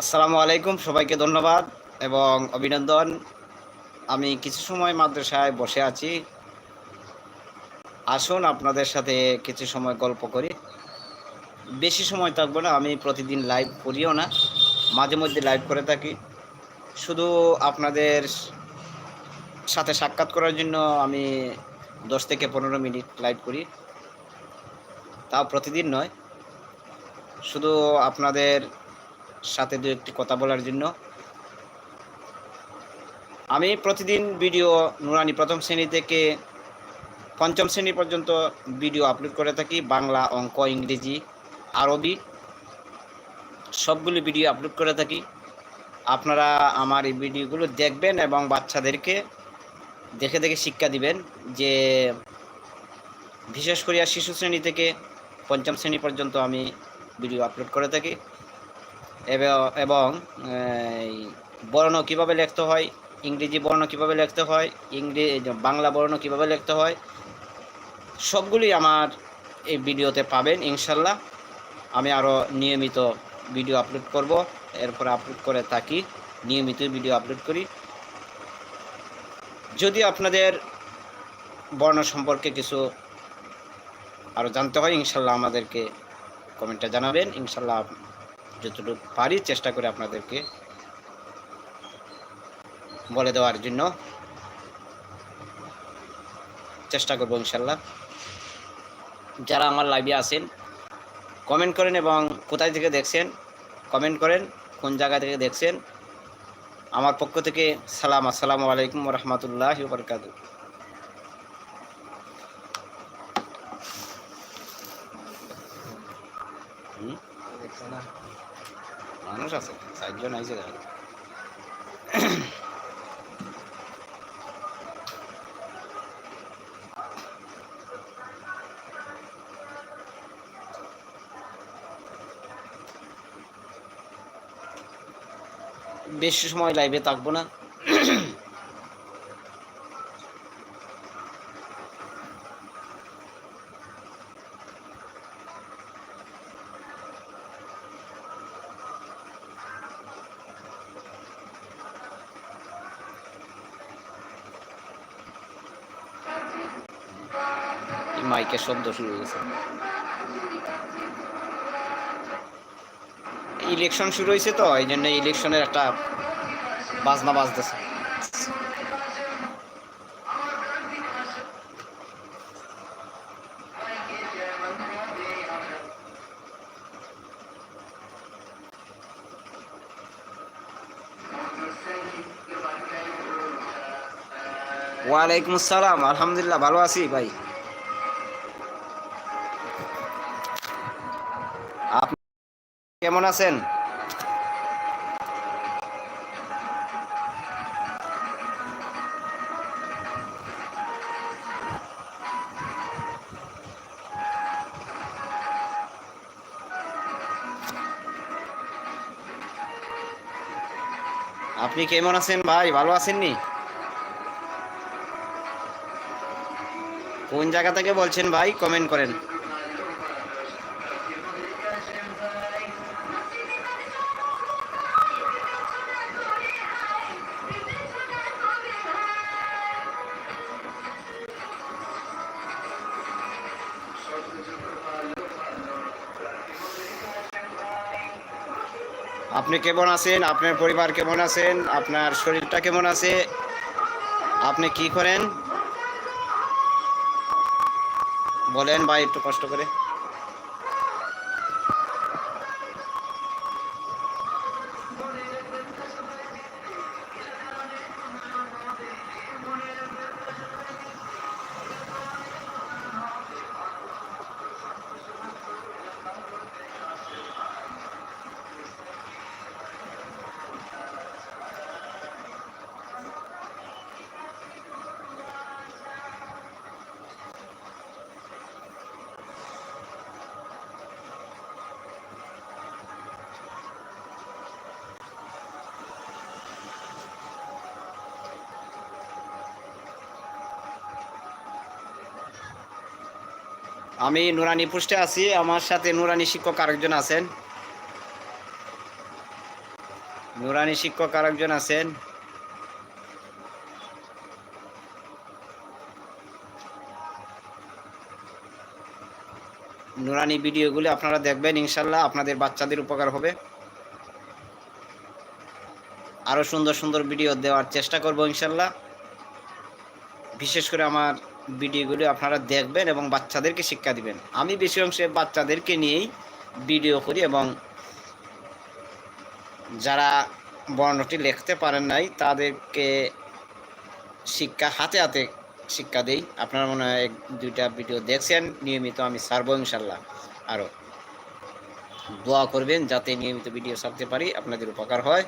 আসসালামু আলাইকুম, সবাইকে ধন্যবাদ এবং অভিনন্দন। আমি কিছু সময় মাদ্রাসায় বসে আছি। আসুন আপনাদের সাথে কিছু সময় গল্প করি। বেশি সময় থাকব না, আমি প্রতিদিন লাইভ করিও না, মাঝে মধ্যে লাইভ করে থাকি। শুধু আপনাদের সাথে সাক্ষাৎ করার জন্য আমি দশ থেকে পনেরো মিনিট লাইভ করি। তাও প্রতিদিন নয়। শুধু আপনাদের সাথে দু একটি কথা বলার জন্য। আমি প্রতিদিন ভিডিও নুরানি প্রথম শ্রেণি থেকে পঞ্চম শ্রেণি পর্যন্ত ভিডিও আপলোড করে থাকি, বাংলা, অঙ্ক, ইংরেজি, আরবি, সবগুলি ভিডিও আপলোড করে থাকি। আপনারা আমার এই ভিডিওগুলো দেখবেন এবং বাচ্চাদেরকে দেখে দেখে শিক্ষা দিবেন যে বিশেষ করে শিশু শ্রেণি থেকে পঞ্চম শ্রেণি পর্যন্ত আমি ভিডিও আপলোড করে থাকি। এবং- বর্ণ কীভাবে লিখতে হয়, ইংরেজি বর্ণ কীভাবে লিখতে হয় ইংরেজি বাংলা বর্ণ কীভাবে লিখতে হয়, সবগুলি আমার এই ভিডিওতে পাবেন, ইনশাল্লাহ। আমি আরও নিয়মিত ভিডিও আপলোড করব, এরপরে আপলোড করে থাকি, নিয়মিত ভিডিও আপলোড করি। যদি আপনাদের বর্ণ সম্পর্কে কিছু আরও জানতে হয়, ইনশাল্লাহ আমাদেরকে কমেন্টে জানাবেন, ইনশাল্লাহ যতটুকু পারি চেষ্টা করে আপনাদেরকে বলে দেওয়ার জন্য চেষ্টা করব ইনশাল্লাহ। যারা আমার লাইভে আসেন কমেন্ট করেন এবং কোথায় থেকে দেখছেন কমেন্ট করেন, কোন জায়গা থেকে দেখছেন। আমার পক্ষ থেকে সালাম, আসসালামু আলাইকুম রহমতুল্লাহ বরকাত মানুষ আছে চারজন আইসে দেখা। বেশি সময় লাইভে থাকব না মাইকের শব্দ শুরু হয়ে গেছে ইলেকশন শুরু হয়েছে তো, এই জন্য ইলেকশনের একটা বাজনা বাজতেছে। ওয়ালাইকুম আসসালাম, আলহামদুলিল্লাহ, ভালো আছি ভাই। কেমন আছেন? আপনি কেমন আছেন ভাই? ভালো আছেননি? কোন জায়গা থেকে বলছেন ভাই? কমেন্ট করেন। আপনি কেমন আছেন? আপনার পরিবার কেমন আছেন? আপনার শরীরটা কেমন আছে? আপনি কি করেন? বলেন ভাই, একটু কষ্ট করে। আমি নুরানি পোস্টে আছি, আমার সাথে নুরানি শিক্ষক আরেকজন আছেন। নুরানি শিক্ষক আরেকজন আছেন। নুরানি ভিডিওগুলি আপনারা দেখবেন, ইনশাল্লাহ আপনাদের বাচ্চাদের উপকার হবে। আরও সুন্দর সুন্দর ভিডিও দেওয়ার চেষ্টা করব ইনশাল্লাহ। বিশেষ করে আমার ভিডিওগুলি আপনারা দেখবেন এবং বাচ্চাদেরকে শিক্ষা দিবেন। আমি বেশি অংশে বাচ্চাদেরকে নিয়েই ভিডিও করি এবং যারা বর্ণটি লিখতে পারেন নাই, তাদেরকে শিক্ষা হাতে হাতে শিক্ষা দেই। আপনারা মনে হয় এক, দুইটা ভিডিও দেখছেন, নিয়মিত আমি ছাড়বো ইনশাল্লাহ আরও দোয়া করবেন যাতে নিয়মিত ভিডিও ছাড়তে পারি, আপনাদের উপকার হয়।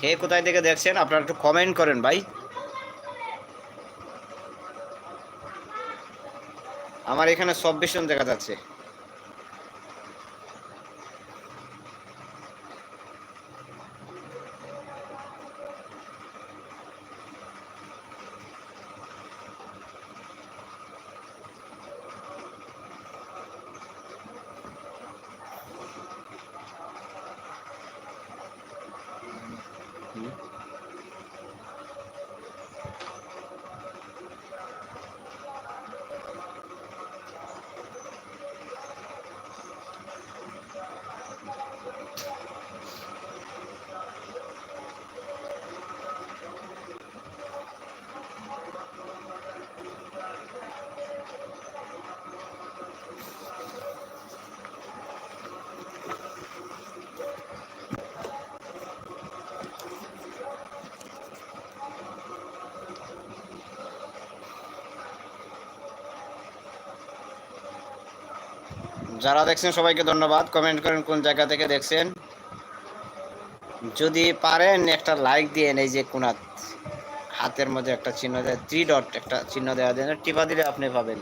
কে কোথায় থেকে দেখছেন, আপনারা একটু কমেন্ট করেন ভাই। আমার এখানে সব জন দেখা যাচ্ছে। যারা দেখছেন, সবাইকে ধন্যবাদ। কমেন্ট করেন কোন জায়গা থেকে দেখছেন। যদি পারেন, একটা লাইক দিয়ে এই যে কোনাত হাতের মধ্যে একটা চিহ্ন দেয় থ্রি ডট একটা চিহ্ন দেওয়া দেন, টিপা দিলে আপনি পাবেন।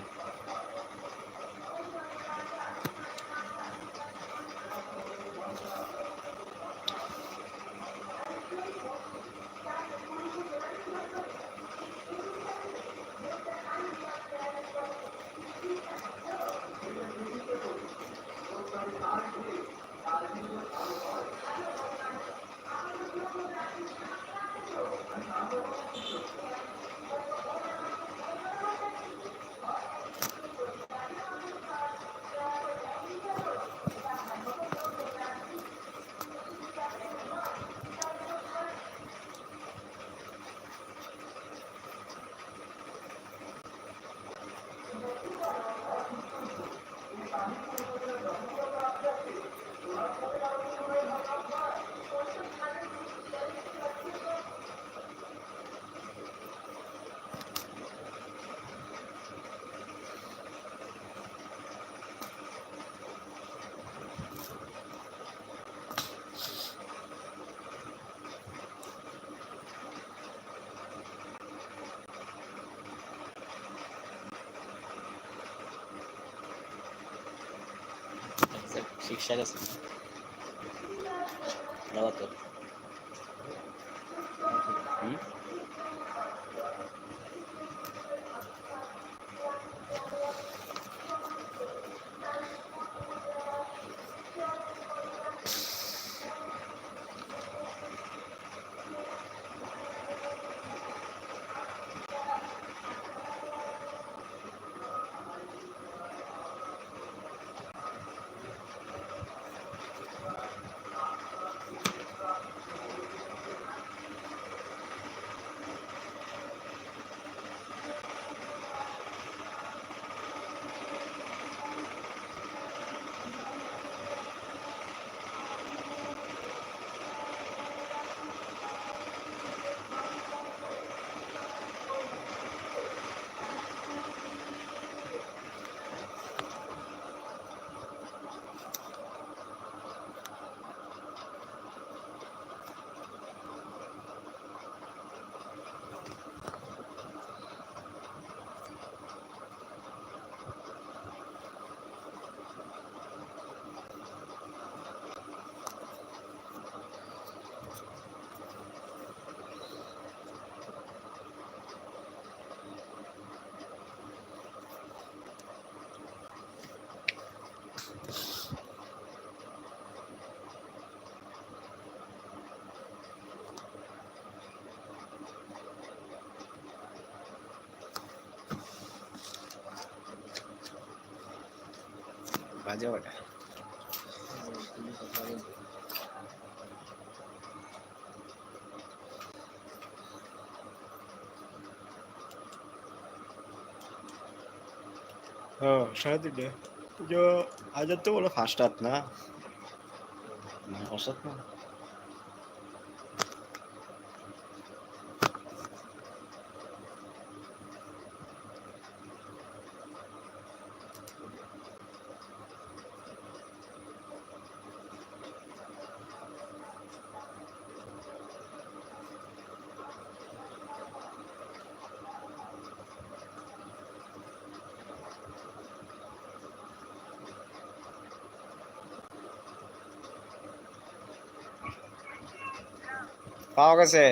শিক্ষা বাজে ওটা। হ্যাঁ সাড়ে তিনটে। পুজো আজার তো বলো ফার্স্ট হাত না? না ফার্স্ট হাত না। पाओ कैसे?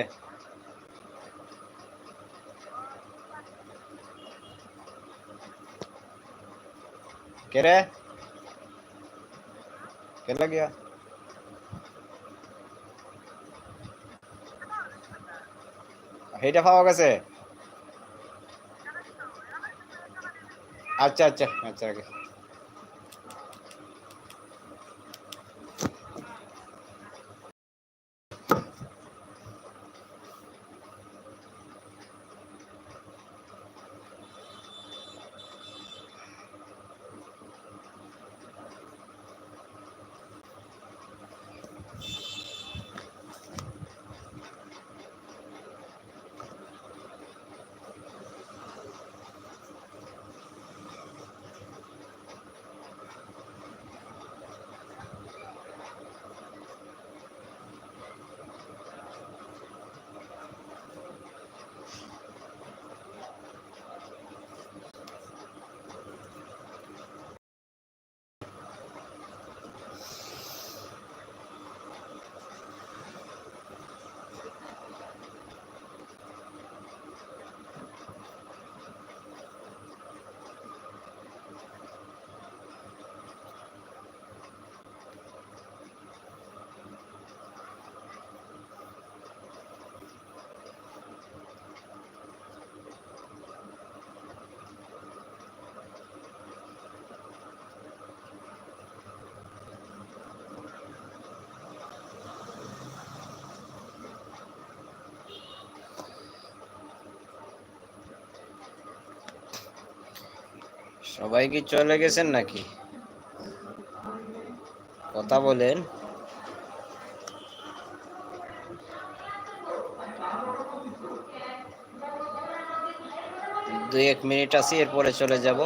केरे? क्या? लग गया हेटा कैसे? अच्छा अच्छा अच्छा, अच्छा সবাই কি চলে গেছেন নাকি? কথা বলেন। দুই এক মিনিট আছি এরপরে চলে যাব।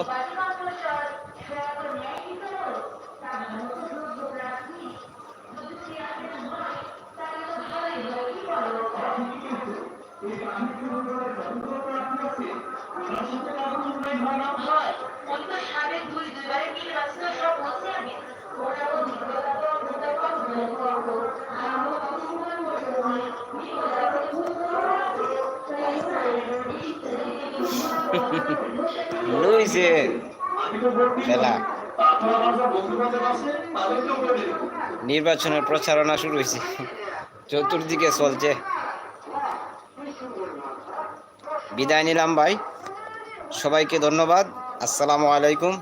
খেলা। নির্বাচনের প্রচারণা শুরু হয়েছে। চতুর্দিকে চলছে। বিদায় নিলাম ভাই। সবাইকে ধন্যবাদ। আসসালামু আলাইকুম।